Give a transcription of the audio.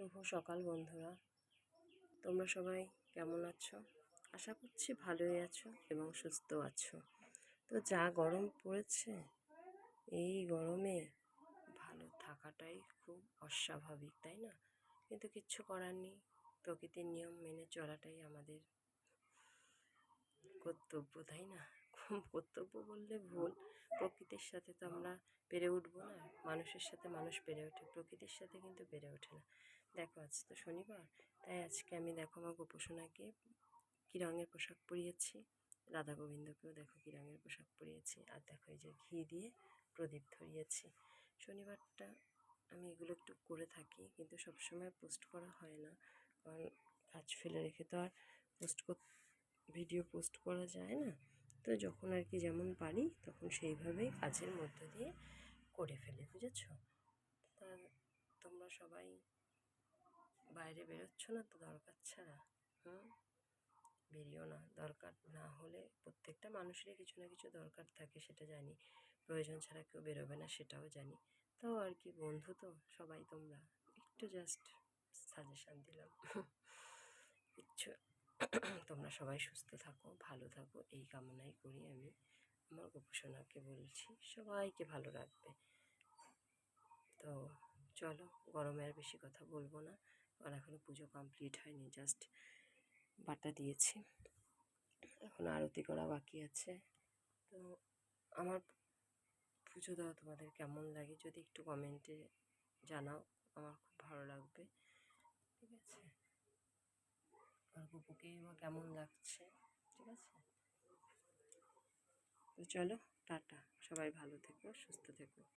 শুভ সকাল, বন্ধুরা। তোমরা সবাই কেমন আছো? আশা করছি ভালোই আছো এবং সুস্থ আছো। তো যা গরম পড়েছে, এই গরমে ভালো থাকাটাই খুব অস্বাভাবিক, তাই না? কিন্তু কিচ্ছু করার নেই। প্রকৃতির নিয়ম মেনে চলাটাই আমাদের কর্তব্য, তাই না? কর্তব্য বললে ভুল। প্রকৃতির সাথে তো আমরা পেরে উঠবো না। মানুষের সাথে মানুষ পেরে ওঠে। প্রকৃতির সাথে কিন্তু পেরে ওঠে না। দেখো, আজ তো শনিবার, তাই আজকে আমি দেখো আমার গোপোষণাকে কী রঙের পোশাক পরিয়েছি। রাধা গোবিন্দকেও দেখো কী রঙের পোশাক পরিয়েছি। আর দেখো এই যে ঘি দিয়ে প্রদীপ ধরিয়েছি। শনিবারটা আমি এগুলো একটু করে থাকি, কিন্তু সবসময় পোস্ট করা হয় না। কারণ কাজ ফেলে রেখে তো আর পোস্ট ভিডিও পোস্ট করা যায় না। তো যখন আর কি যেমন পারি, তখন সেইভাবেই কাজের মধ্য দিয়ে করে ফেলি, বুঝেছ? তা তোমরা সবাই বাইরে বেরোচ্ছ না তো দরকার ছাড়া? হুম? বেরিও না। দরকার না হলে প্রত্যেকটা মানুষেরই কিছু না কিছু দরকার থাকে, সেটা জানি। প্রয়োজন ছাড়া কেউ বেরোবে না, সেটাও জানি। তাও আর কি বন্ধু তো, সবাই তোমরা। একটু জাস্ট সাজেশান দিলাম। কিচ্ছু তোমরা সবাই সুস্থ থাকো, ভালো থাকো, এই কামনাই করি আমি। আমার গোপোষণাকে বলছি, সবাইকে ভালো রাখবে। তো চলো, গরমে আর বেশি কথা বলব না। আর এখনও পুজো কমপ্লিট হয়নি জাস্ট বাটা দিয়েছি। এখন আরতি করা বাকি আছে। তো আমার পুজো দেওয়া তোমাদের কেমন লাগে যদি একটু কমেন্টে জানাও, আমার খুব ভালো লাগবে। ঠিক আছে? আর গুপুকে বা কেমন লাগছে? ঠিক আছে? তো চলো, টাটা। সবাই ভালো থেকো, সুস্থ থেকো।